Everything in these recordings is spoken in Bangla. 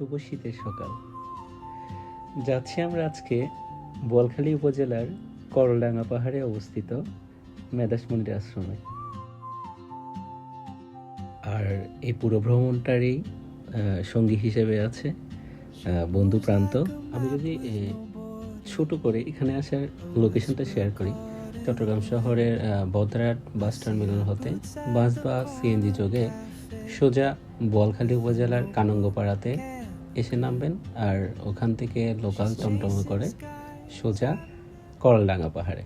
শুভ শীতের সকাল। যাচ্ছি আমরা আজকে বোয়ালখালী উপজেলার করলডাঙ্গা পাহাড়ে অবস্থিত মেদাস মন্দির আশ্রমে। আর এই পুরো ভ্রমণটারই সঙ্গী হিসেবে আছে বন্ধু প্রান্ত। আমি যদি ছোট করে এখানে আসার লোকেশনটা শেয়ার করি। চট্টগ্রাম শহরের বদরাট বাস টার্মিনাল হতে বাস বা সিএনজি যোগে সোজা বোয়ালখালী উপজেলার কানঙ্গপাড়াতে এসে নামবেন আর ওখান থেকে লোকাল টমটমে করে সোজা করলডাঙ্গা পাহাড়ে।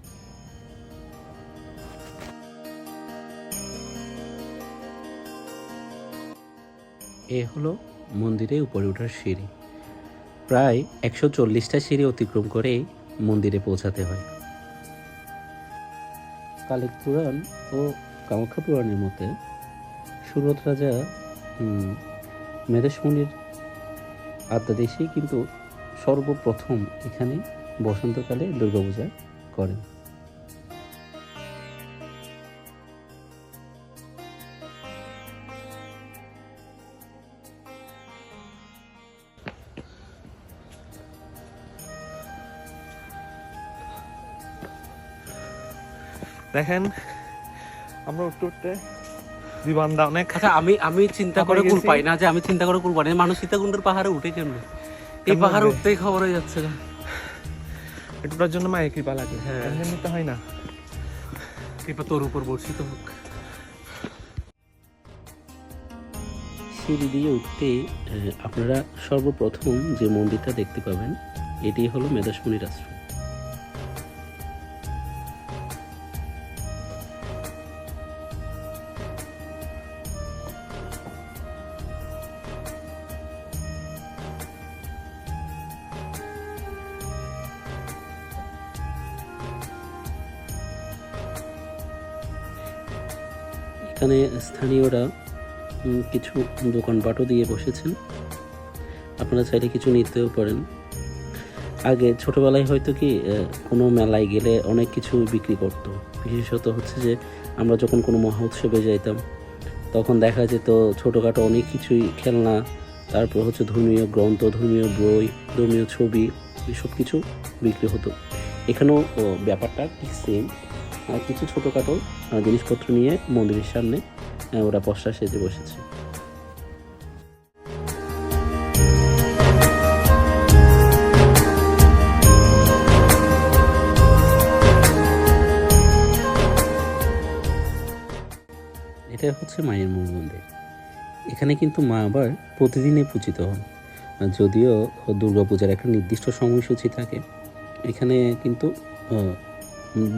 এ হলো মন্দিরে উপরে ওঠার সিঁড়ি। প্রায় একশো চল্লিশটা সিঁড়ি অতিক্রম করেই মন্দিরে পৌঁছাতে হয়। কালিক পুরাণ ও কামাখ্যা পুরাণের মতে সুরত রাজা উম, মেধাসমণির আত্মাদেশেই কিন্তু সর্বপ্রথম এখানে বসন্তকালে দুর্গাপূজা করেন। দেখেন আমরা উঠতে উঠতে জীবনদা অনেক আচ্ছা আমি আমি চিন্তা করে কুল পাই না যে আমি চিন্তা করে কুল পাই না। মানুষ সীতাকুণ্ডের পাহাড়ে উঠে কেমনে? এই পাহাড়ে? উঠতেই খবর হয়ে যাচ্ছে না। এটুটার জন্য মায়ের কৃপা লাগে। হ্যাঁ। এমনি তো হয় না। কৃপা তোর উপর বর্ষিত হোক। সিঁড়ি দিয়ে উঠতে আহ, আপনারা সর্বপ্রথম যে মন্দিরটা দেখতে পাবেন এটি হলো মেধাসমণির আশ্রম এখানে স্থানীয়রা কিছু দোকানপাটও দিয়ে বসেছেন। আপনারা চাইলে কিছু নিতেও পারেন। আগে ছোটবেলায় হয়তো কি কোনো মেলায় গেলে অনেক কিছু বিক্রি করতো। বিশেষত হচ্ছে যে, আমরা যখন কোনো মহা উৎসবে যাইতাম, তখন দেখা যেত ছোটোখাটো অনেক কিছুই খেলনা, তারপর হচ্ছে ধর্মীয় গ্রন্থ, ধর্মীয় বই, ধর্মীয় ছবি, এসব কিছু বিক্রি হতো। এখানেও ব্যাপারটা ঠিক সেম কিছু ছোটোখাটো জিনিসপত্র নিয়ে মন্দিরের সামনে ওরা পশ্চা সেজে বসেছে। এটা হচ্ছে মায়ের মূল মন্দির। এখানে কিন্তু মা আবার প্রতিদিনই পূজিত হন। যদিও দুর্গাপূজার একটা নির্দিষ্ট সময়সূচি থাকে, এখানে কিন্তু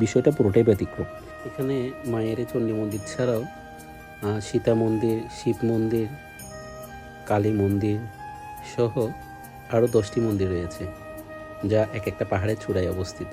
বিষয়টা পুরোটাই ব্যতিক্রম। এখানে মায়ের চণ্ডী মন্দির ছাড়াও সীতা মন্দির, শিব মন্দির, কালী মন্দির সহ আরও দশটি মন্দির রয়েছে, যা এক একটা পাহাড়ের চূড়ায় অবস্থিত।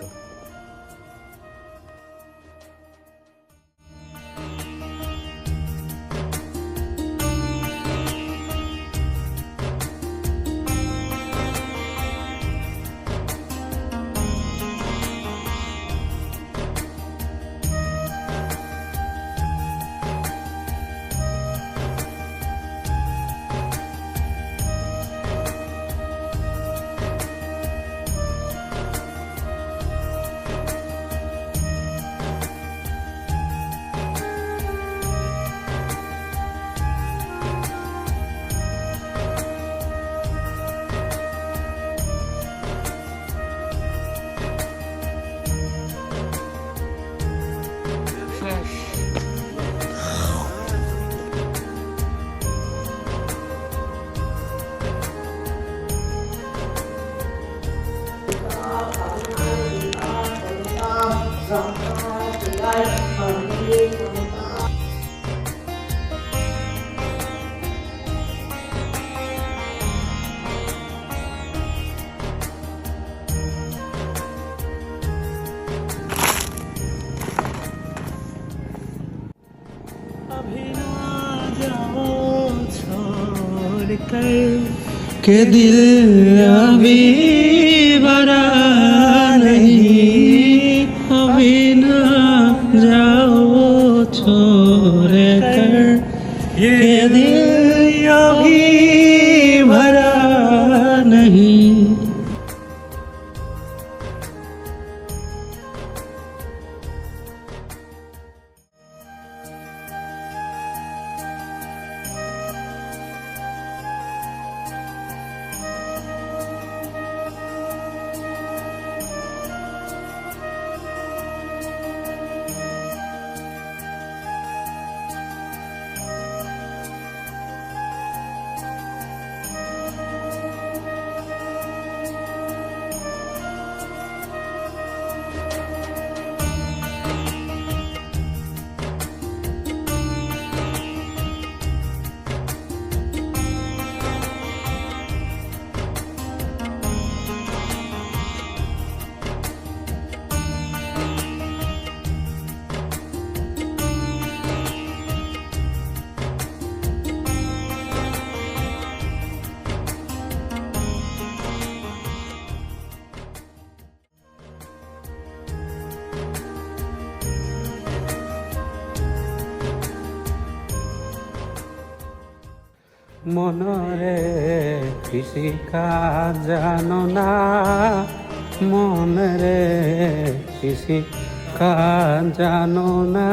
के दिल अभी भरा नहीं अभी ना जाओ छोड़ कर ये दिल अभी भरा মনরে কৃষিকা জানো না মনরে কৃষিকা জানো না।